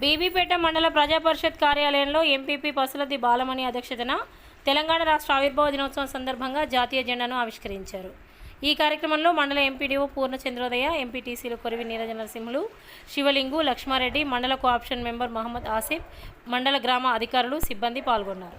బీబీపేట మండల ప్రజా పరిషత్ కార్యాలయంలో ఎంపీపీ పసులది బాలమణి అధ్యక్షతన తెలంగాణ రాష్ట్ర ఆవిర్భావ దినోత్సవం సందర్భంగా జాతీయ జెండాను ఆవిష్కరించారు. ఈ కార్యక్రమంలో మండల ఎంపీడీఓ పూర్ణచంద్రోదయ ఎంపీటీసీలు కొరివి నీరజ నరసింహులు శివలింగు లక్ష్మారెడ్డి మండల కోఆప్షన్ మెంబర్ మహమ్మద్ ఆసిఫ్ మండల గ్రామ అధికారులు సిబ్బంది పాల్గొన్నారు.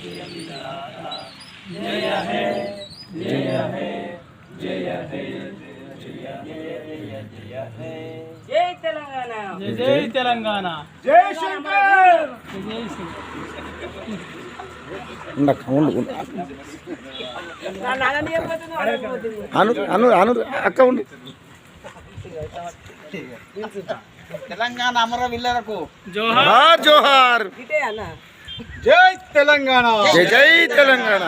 పో పోదు అయ్యో అన్న దియే జెండా జై తెలంగాణ జై తెలంగాణ జై శంకర్ జై అక్క ఉండు తెలంగాణ అమర విల్లరకు జోహార్ జోహార్ జై తెలంగాణ. జై జై తెలంగాణ.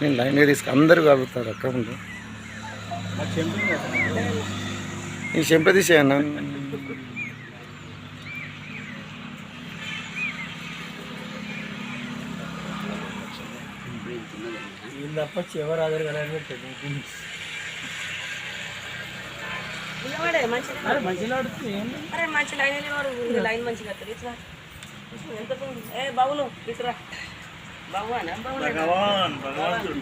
నేను లైన్ తీసుకు అందరూ కలుగుతారు అక్క ఉండు ఈ చెంప తీసేయన్న వీళ్ళు తప్ప చివరి ఆధార్ మంచిగా అరే మంచి లైన్ ఉంది లైన్ మంచిగా వస్తుంది. ఇట్లా ఎంత? ఏ బాబులు ఇట్రా బాబు అన్న బాబు భగవాన్ భగవంతుడు